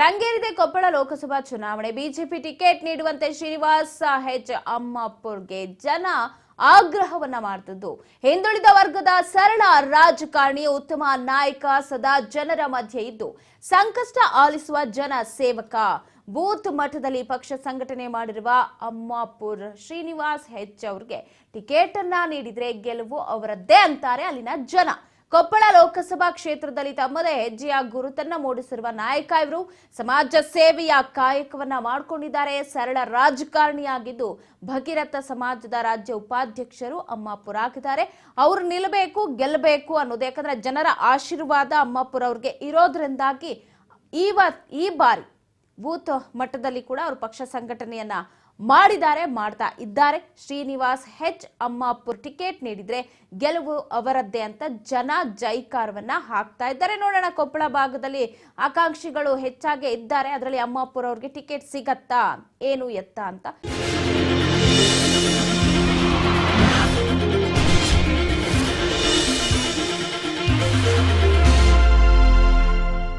ರಂಗೇರಿದೆ ಕೊಪ್ಪಳ ಲೋಕಸಭಾ ಚುನಾವಣೆ. BJP ticket ನೀಡುವಂತೆ ಶ್ರೀನಿವಾಸ ಹೆಚ್ ಅಮ್ಮಾಪುರ್ಗೆ ಜನ ಆಗ್ರಹವನ್ನ ಮಾಡ್ತಿದ್ದು. ಹಿಂದುಳಿದ ವರ್ಗದ ಸರಳ ರಾಜಕಾರಣಿ ಉತ್ತಮ ನಾಯಕ ಸದಾ ಜನರ ಮಧ್ಯೆ ಇದ್ದು, ಸಂಕಷ್ಟ ಆಲಿಸುವ ಜನ ಸೇವಕ. ಬೂತ್ ಮಟ್ಟದಲ್ಲಿ ಪಕ್ಷ ಸಂಘಟನೆ ಮಾಡಿರುವ ಅಮ್ಮಾಪುರ್ ಶ್ರೀನಿವಾಸ್ ಹೆಚ್ ಅವ್ರಿಗೆ ಟಿಕೆಟ್ ಅನ್ನ ನೀಡಿದ್ರೆ ಗೆಲುವು ಅವರದ್ದೇ ಅಂತಾರೆ ಅಲ್ಲಿನ ಜನ. ಕೊಪ್ಪಳ ಲೋಕಸಭಾ ಕ್ಷೇತ್ರದಲ್ಲಿ ತಮ್ಮದೇ ಹೆಜ್ಜೆಯ ಗುರುತನ್ನ ಮೂಡಿಸಿರುವ ನಾಯಕ ಇವರು ಸಮಾಜ ಸೇವೆಯ ಕಾಯಕವನ್ನ ಮಾಡಿಕೊಂಡಿದ್ದಾರೆ. ಸರಳ ರಾಜಕಾರಣಿಯಾಗಿದ್ದು ಭಗೀರಥ ಸಮಾಜದ ರಾಜ್ಯ ಉಪಾಧ್ಯಕ್ಷರು ಅಮ್ಮಾಪುರ ಆಗಿದ್ದಾರೆ. ಅವರು ನಿಲ್ಲಬೇಕು ಗೆಲ್ಲಬೇಕು ಅನ್ನೋದು, ಯಾಕಂದ್ರೆ ಜನರ ಆಶೀರ್ವಾದ ಅಮ್ಮಾಪುರ ಅವ್ರಿಗೆ ಇರೋದ್ರಿಂದಾಗಿ ಈ ಈ ಬಾರಿ ಬೂತ್ ಮಟ್ಟದಲ್ಲಿ ಕೂಡ ಅವರು ಪಕ್ಷ ಸಂಘಟನೆಯನ್ನ ಮಾಡಿದ್ದಾರೆ, ಮಾಡ್ತಾ ಇದ್ದಾರೆ. ಶ್ರೀನಿವಾಸ್ ಹೆಚ್ ಅಮ್ಮಾಪುರ್ ಟಿಕೆಟ್ ನೀಡಿದ್ರೆ ಗೆಲುವು ಅವರದ್ದೇ ಅಂತ ಜನ ಜೈಕಾರವನ್ನ ಹಾಕ್ತಾ ಇದ್ದಾರೆ. ನೋಡೋಣ, ಕೊಪ್ಪಳ ಭಾಗದಲ್ಲಿ ಆಕಾಂಕ್ಷಿಗಳು ಹೆಚ್ಚಾಗಿ ಇದ್ದಾರೆ. ಅದರಲ್ಲಿ ಅಮ್ಮಾಪುರ್ ಅವ್ರಿಗೆ ಟಿಕೆಟ್ ಸಿಗತ್ತಾ? ಏನು ಎತ್ತ ಅಂತ.